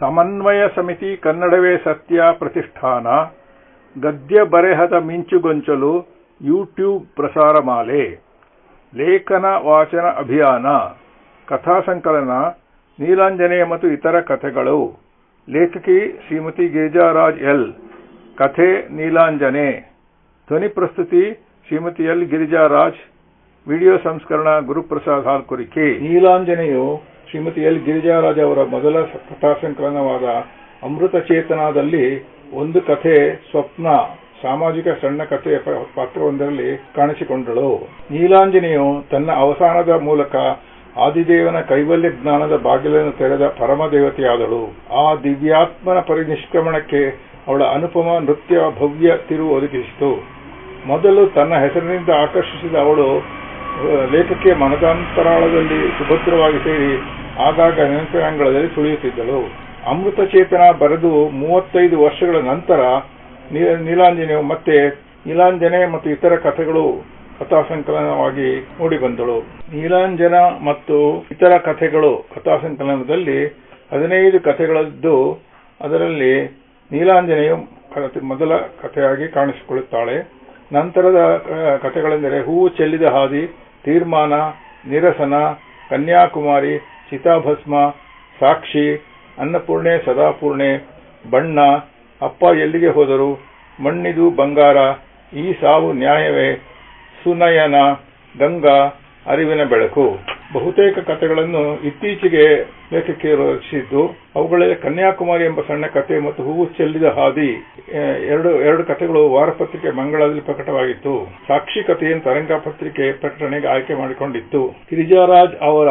ಸಮನ್ವಯ ಸಮಿತಿ ಕನ್ನಡವೇ ಸತ್ಯ ಪ್ರತಿಷ್ಠಾನ, ಗದ್ಯ ಬರೆಹದ ಮಿಂಚುಗೊಂಚಲು ಯೂಟ್ಯೂಬ್ ಪ್ರಸಾರ ಮಾಲೆ ಲೇಖನ ವಾಚನ ಅಭಿಯಾನ, ಕಥಾ ಸಂಕಲನ, ನೀಲಾಂಜನೇಯ ಮತ್ತು ಇತರ ಕಥೆಗಳು. ಲೇಖಕಿ ಶ್ರೀಮತಿ ಗಿರಿಜಾರಾಜ್ ಎಲ್. ಕಥೆ ನೀಲಾಂಜನೆ. ಧ್ವನಿ ಪ್ರಸ್ತುತಿ ಶ್ರೀಮತಿ ಎಲ್. ಗಿರಿಜಾರಾಜ್. ವಿಡಿಯೋ ಸಂಸ್ಕರಣ ಗುರುಪ್ರಸಾದ್ ಹಾಲ್ಕುರಿಕೆ ನೀಲಾಂಜನೆಯು ಶ್ರೀಮತಿ ಎಲ್. ಗಿರಿಜಾರಾಜ್ ಅವರ ಮೊದಲ ಕಥಾ ಸಂಕಲನವಾದ ಅಮೃತ ಚೇತನದಲ್ಲಿ ಒಂದು ಕಥೆ ಸ್ವಪ್ನ, ಸಾಮಾಜಿಕ ಸಣ್ಣ ಕಥೆಯ ಪಾತ್ರವೊಂದರಲ್ಲಿ ಕಾಣಿಸಿಕೊಂಡಳು. ನೀಲಾಂಜನೆಯು ತನ್ನ ಅವಸಾನದ ಮೂಲಕ ಆದಿದೇವನ ಕೈವಲ್ಯ ಜ್ಞಾನದ ಬಾಗಿಲನ್ನು ತೆರೆದ ಪರಮದೇವತೆಯಾದಳು. ಆ ದಿವ್ಯಾತ್ಮನ ಪರಿನಿಷ್ಕ್ರಮಣಕ್ಕೆ ಅವಳ ಅನುಪಮ ನೃತ್ಯ ಭವ್ಯ ತಿರುವು ಒದಗಿಸಿತು. ಮೊದಲು ತನ್ನ ಹೆಸರಿನಿಂದ ಆಕರ್ಷಿಸಿದ ಅವಳು ಲೇಖಕಿಯ ಮನದಾಂತರಾಳದಲ್ಲಿ ಸುಭದ್ರವಾಗಿ ಸೇರಿ ಆಗಾಗ ನೆನಪಿನಂಗಳದಲ್ಲಿ ಸುಳಿಯುತ್ತಿದ್ದಳು. ಅಮೃತ ಚೇತನ ಬರೆದು ಮೂವತ್ತೈದು ವರ್ಷಗಳ ನಂತರ ನೀಲಾಂಜನೆಯು ಮತ್ತೆ ನೀಲಾಂಜನೆ ಮತ್ತು ಇತರ ಕಥೆಗಳು ಕಥಾ ಸಂಕಲನವಾಗಿ ಮೂಡಿಬಂದಳು. ನೀಲಾಂಜನ ಮತ್ತು ಇತರ ಕಥೆಗಳು ಕಥಾ ಸಂಕಲನದಲ್ಲಿ ಹದಿನೈದು ಕಥೆಗಳದ್ದು ಅದರಲ್ಲಿ ನೀಲಾಂಜನೆಯು ಮೊದಲ ಕಥೆಯಾಗಿ ಕಾಣಿಸಿಕೊಳ್ಳುತ್ತಾಳೆ. ನಂತರದ ಕಥೆಗಳೆಂದರೆ ಹೂವು ಚೆಲ್ಲಿದ ಹಾದಿ, ತೀರ್ಮಾನ, ನಿರಸನ, ಕನ್ಯಾಕುಮಾರಿ ಚಿತಾಭಸ್ಮ ಸಾಕ್ಷಿ, ಅನ್ನಪೂರ್ಣೆ, ಸದಾಪೂರ್ಣೆ, ಬಣ್ಣ, ಅಪ್ಪ ಎಲ್ಲಿಗೆ ಹೋದರು? ಮಣ್ಣಿದು ಬಂಗಾರ, ಈ ಸಾವು ನ್ಯಾಯವೇ? ಸುನಯನ, ಗಂಗಾ, ಅರಿವಿನ ಬೆಳಕು. ಬಹುತೇಕ ಕಥೆಗಳನ್ನು ಇತ್ತೀಚೆಗೆ ಲೇಖಕ್ಕೆ ರಚಿಸಿದ್ದು ಅವುಗಳಲ್ಲಿ ಕನ್ಯಾಕುಮಾರಿ ಎಂಬ ಸಣ್ಣ ಕಥೆ ಮತ್ತು ಹೂವು ಚೆಲ್ಲಿದ ಹಾದಿ. ಎರಡು ಎರಡು ಕಥೆಗಳು ವಾರಪತ್ರಿಕೆ ಮಂಗಳದಲ್ಲಿ ಪ್ರಕಟವಾಗಿತ್ತು. ಸಾಕ್ಷಿ ಕಥೆಯನ್ನು ತರಂಗ ಪತ್ರಿಕೆ ಪ್ರಕಟಣೆಗೆ ಆಯ್ಕೆ ಮಾಡಿಕೊಂಡಿತ್ತು. ಗಿರಿಜಾರಾಜ್ ಅವರ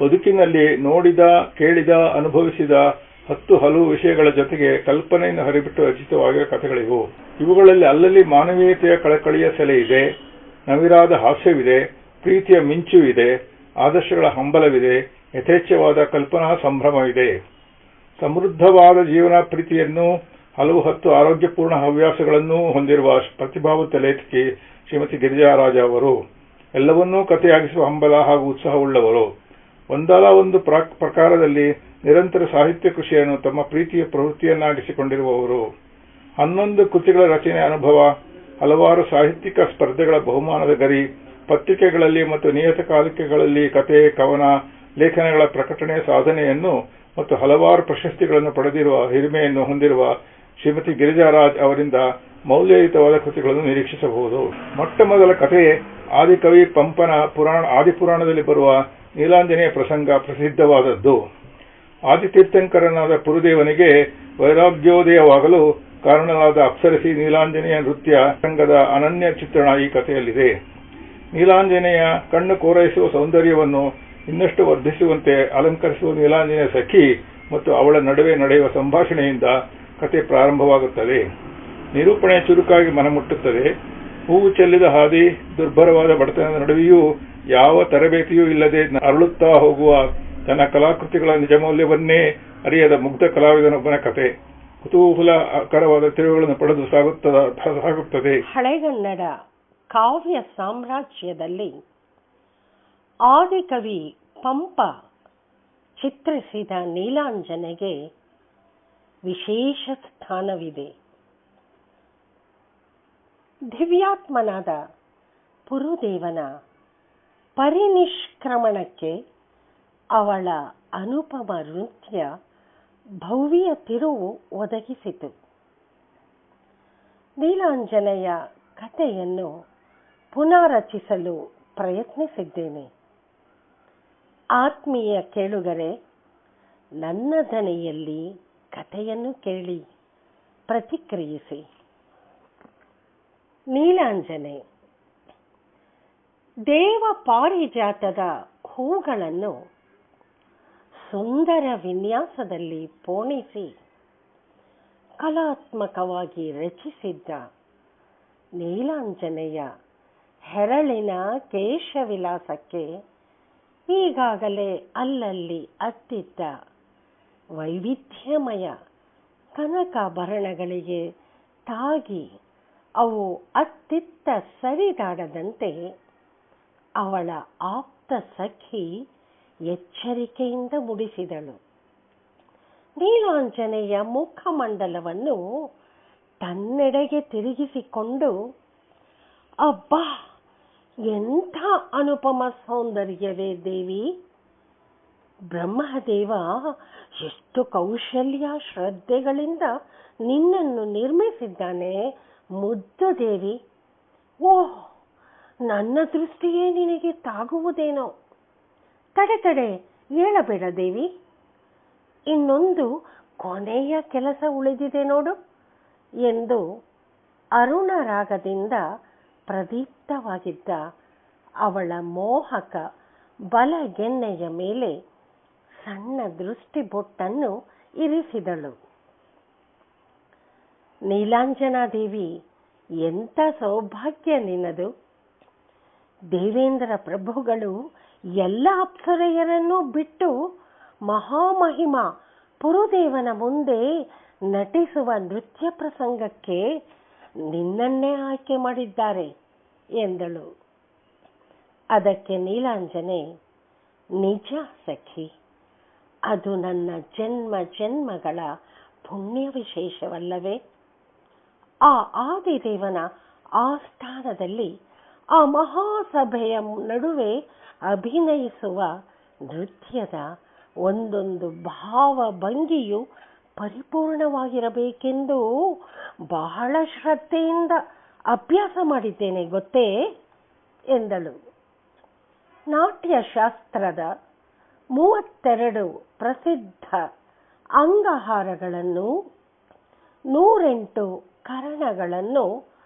ಬದುಕಿನಲ್ಲಿ ನೋಡಿದ, ಕೇಳಿದ, ಅನುಭವಿಸಿದ ಹತ್ತು ಹಲವು ವಿಷಯಗಳ ಜೊತೆಗೆ ಕಲ್ಪನೆಯನ್ನು ಹರಿಬಿಟ್ಟು ರಚಿತವಾಗಿರುವ ಕಥೆಗಳಿವು. ಇವುಗಳಲ್ಲಿ ಅಲ್ಲಲ್ಲಿ ಮಾನವೀಯತೆಯ ಕಳಕಳಿಯ ಸೆಲೆ ಇದೆ, ನವಿರಾದ ಹಾಸ್ಯವಿದೆ, ಪ್ರೀತಿಯ ಮಿಂಚು ಇದೆ, ಆದರ್ಶಗಳ ಹಂಬಲವಿದೆ, ಯಥೇಚ್ಛವಾದ ಕಲ್ಪನಾ ಸಂಭ್ರಮವಿದೆ. ಸಮೃದ್ಧವಾದ ಜೀವನ ಪ್ರೀತಿಯನ್ನು, ಹಲವು ಹತ್ತು ಆರೋಗ್ಯಪೂರ್ಣ ಹವ್ಯಾಸಗಳನ್ನೂ ಹೊಂದಿರುವ ಪ್ರತಿಭಾವಂತ ಲೇಖಕಿ ಶ್ರೀಮತಿ ಗಿರಿಜಾರಾಜ ಅವರು. ಎಲ್ಲವನ್ನೂ ಕಥೆಯಾಗಿಸುವ ಹಂಬಲ ಹಾಗೂ ಉತ್ಸಾಹವುಳ್ಳವರು. ಒಂದಲ್ಲ ಒಂದು ಪ್ರಕಾರದಲ್ಲಿ ನಿರಂತರ ಸಾಹಿತ್ಯ ಕೃಷಿಯನ್ನು ತಮ್ಮ ಪ್ರೀತಿಯ ಪ್ರವೃತ್ತಿಯನ್ನಾಗಿಸಿಕೊಂಡಿರುವವರು. ಹನ್ನೊಂದು ಕೃತಿಗಳ ರಚನೆ ಅನುಭವ, ಹಲವಾರು ಸಾಹಿತ್ಯಿಕ ಸ್ಪರ್ಧೆಗಳ ಬಹುಮಾನದ ಗರಿ, ಪತ್ರಿಕೆಗಳಲ್ಲಿ ಮತ್ತು ನಿಯತಕಾಲಿಕೆಗಳಲ್ಲಿ ಕತೆ, ಕವನ, ಲೇಖನಗಳ ಪ್ರಕಟಣೆ ಸಾಧನೆಯನ್ನು ಮತ್ತು ಹಲವಾರು ಪ್ರಶಸ್ತಿಗಳನ್ನು ಪಡೆದಿರುವ ಹಿರಿಮೆಯನ್ನು ಹೊಂದಿರುವ ಶ್ರೀಮತಿ ಗಿರಿಜಾರಾಜ್ ಅವರಿಂದ ಮೌಲ್ಯಯುತವಾದ ಕೃತಿಗಳನ್ನು ನಿರೀಕ್ಷಿಸಬಹುದು. ಮೊಟ್ಟ ಮೊದಲ ಕಥೆ ಆದಿಕವಿ ಪಂಪನ ಪುರಾಣ, ಆದಿಪುರಾಣದಲ್ಲಿ ಬರುವ ನೀಲಾಂಜನೆಯ ಪ್ರಸಂಗ ಪ್ರಸಿದ್ಧವಾದದ್ದು. ಆದಿತೀರ್ಥಂಕರನಾದ ಪುರುದೇವನಿಗೆ ವೈರಾಗ್ಯೋದಯವಾಗಲು ಕಾರಣವಾದ ಅಪ್ಸರಸಿ ನೀಲಾಂಜನೇಯ ನೃತ್ಯ ಸಂಘದ ಅನನ್ಯ ಚಿತ್ರಣ ಈ ಕಥೆಯಲ್ಲಿದೆ. ನೀಲಾಂಜನೇಯ ಕಣ್ಣು ಕೋರೈಸುವ ಸೌಂದರ್ಯವನ್ನು ಇನ್ನಷ್ಟು ವರ್ಧಿಸುವಂತೆ ಅಲಂಕರಿಸುವ ನೀಲಾಂಜನೆಯ ಸಖಿ ಮತ್ತು ಅವಳ ನಡುವೆ ನಡೆಯುವ ಸಂಭಾಷಣೆಯಿಂದ ಕತೆ ಪ್ರಾರಂಭವಾಗುತ್ತದೆ. ನಿರೂಪಣೆ ಚುರುಕಾಗಿ ಮನಮುಟ್ಟುತ್ತದೆ. ಹೂವು ಚೆಲ್ಲಿದ ಹಾದಿ ದುರ್ಬರವಾದ ಬಡತನದ ನಡುವೆಯೂ ಯಾವ ತರಬೇತಿಯೂ ಇಲ್ಲದೆ ಅರಳುತ್ತಾ ಹೋಗುವ ತನ್ನ ಕಲಾಕೃತಿಗಳ ನಿಜ ಮೌಲ್ಯವನ್ನೇ ಅರಿಯದ ಮುಗ್ಧ ಕಲಾವಿದನೊಬ್ಬನ ಕತೆ. ಕುತೂಹಲಕರವಾದ ತಿರುವುಗಳನ್ನು ಪಡೆದು ಸಾಗುತ್ತದೆ. ಹಳೆಗನ್ನಡ ಕಾವ್ಯ ಸಾಮ್ರಾಜ್ಯದಲ್ಲಿ ಆದಿಕವಿ ಪಂಪ ಚಿತ್ರಿಸಿದ ನೀಲಾಂಜನೆಗೆ ವಿಶೇಷ ಸ್ಥಾನವಿದೆ. ದಿವ್ಯಾತ್ಮನಾದ ಪುರುದೇವನ ಪರಿನಿಷ್ಕ್ರಮಣಕ್ಕೆ ಅವಳ ಅನುಪಮ ನೃತ್ಯ ಭವ್ಯ ತಿರುವು ಒದಗಿಸಿತು. ನೀಲಾಂಜನೆಯ ಕಥೆಯನ್ನು ಪುನಾರಚಿಸಲು ಪ್ರಯತ್ನಿಸಿದ್ದೇನೆ. ಆತ್ಮೀಯ ಕೇಳುಗರೆ, ನನ್ನ ದನೆಯಲ್ಲಿ ಕಥೆಯನ್ನು ಕೇಳಿ ಪ್ರತಿಕ್ರಿಯಿಸಿ. ನೀಲಾಂಜನೆ ದೇವ ಪಾರಿಜಾತದ ಹೂಗಳನ್ನು ಸುಂದರ ವಿನ್ಯಾಸದಲ್ಲಿ ಪೋಣಿಸಿ ಕಲಾತ್ಮಕವಾಗಿ ರಚಿಸಿದ್ದ ನೀಲಾಂಜನೆಯ ಹೆರಳಿನ ಕೇಶವಿಲಾಸಕ್ಕೆ ಈಗಾಗಲೇ ಅಲ್ಲಲ್ಲಿ ಅತ್ತಿದ್ದ ವೈವಿಧ್ಯಮಯ ಕನಕಾಭರಣಗಳಿಗೆ ತಾಗಿ ಅವು ಅತ್ತಿತ್ತ ಸರಿದಾಡದಂತೆ ಅವಳ ಆಪ್ತ ಸಖಿ ಎಚ್ಚರಿಕೆಯಿಂದ ಮುಡಿಸಿದಳು. ನೀಲಾಂಜನೆಯ ಮುಖಮಂಡಲವನ್ನು ತನ್ನೆಡೆಗೆ ತಿರುಗಿಸಿಕೊಂಡು, ಅಬ್ಬಾ, ಎಂಥ ಅನುಪಮ ಸೌಂದರ್ಯವೇ ದೇವಿ! ಬ್ರಹ್ಮದೇವ, ಎಷ್ಟು ಕೌಶಲ್ಯ ಶ್ರದ್ಧೆಗಳಿಂದ ನಿನ್ನನ್ನು ನಿರ್ಮಿಸಿದ್ದಾನೆ, ಮುದ್ದು ದೇವಿ! ಓಹ್ ನನ್ನ ದೃಷ್ಟಿಯೇ ನಿನಗೆ ತಾಗುವುದೇನೋ? ತಡೆ ತಡೆ, ಹೇಳಬೇಡ ದೇವಿ. ಇನ್ನೊಂದು ಕೊನೆಯ ಕೆಲಸ ಉಳಿದಿದೆ ನೋಡು ಎಂದು ಅರುಣ ರಾಗದಿಂದ ಪ್ರದೀಪ್ತವಾಗಿದ್ದ ಅವಳ ಮೋಹಕ ಬಲಗೆನ್ನೆಯ ಮೇಲೆ ಸಣ್ಣ ದೃಷ್ಟಿ ಬೊಟ್ಟನ್ನು ಇರಿಸಿದಳು. ನೀಲಾಂಜನಾದೇವಿ, ಎಂಥ ಸೌಭಾಗ್ಯ ನಿನ್ನದು. ದೇವೇಂದ್ರ ಪ್ರಭುಗಳು ಎಲ್ಲ ಅಪ್ಸರೆಯರನ್ನು ಬಿಟ್ಟು ಮಹಾಮಹಿಮ ಪುರುದೇವನ ಮುಂದೆ ನಟಿಸುವ ನೃತ್ಯ ಪ್ರಸಂಗಕ್ಕೆ ನಿನ್ನನ್ನೇ ಆಯ್ಕೆ ಮಾಡಿದ್ದಾರೆ ಎಂದಳು. ಅದಕ್ಕೆ ನೀಲಾಂಜನೆ, ನಿಜ ಸಖಿ, ಅದು ನನ್ನ ಜನ್ಮ ಜನ್ಮಗಳ ಪುಣ್ಯ ವಿಶೇಷವಲ್ಲವೇ? ಆ ಆದಿದೇವನ ಆಸ್ಥಾನದಲ್ಲಿ ಆ ಮಹಾಸಭೆಯ ನಡುವೆ ಅಭಿನಯಿಸುವ ನೃತ್ಯದ ಒಂದೊಂದು ಭಾವ ಭಂಗಿಯು ಪರಿಪೂರ್ಣವಾಗಿರಬೇಕೆಂದು ಬಹಳ ಶ್ರದ್ಧೆಯಿಂದ ಅಭ್ಯಾಸ ಮಾಡಿದ್ದೇನೆ, ಗೊತ್ತೇ? ಎಂದಳು. ನಾಟ್ಯಶಾಸ್ತ್ರದ ಮೂವತ್ತೆರಡು ಪ್ರಸಿದ್ಧ ಅಂಗಹಾರಗಳನ್ನು ನೂರೆಂಟು ಕರಣಗಳನ್ನು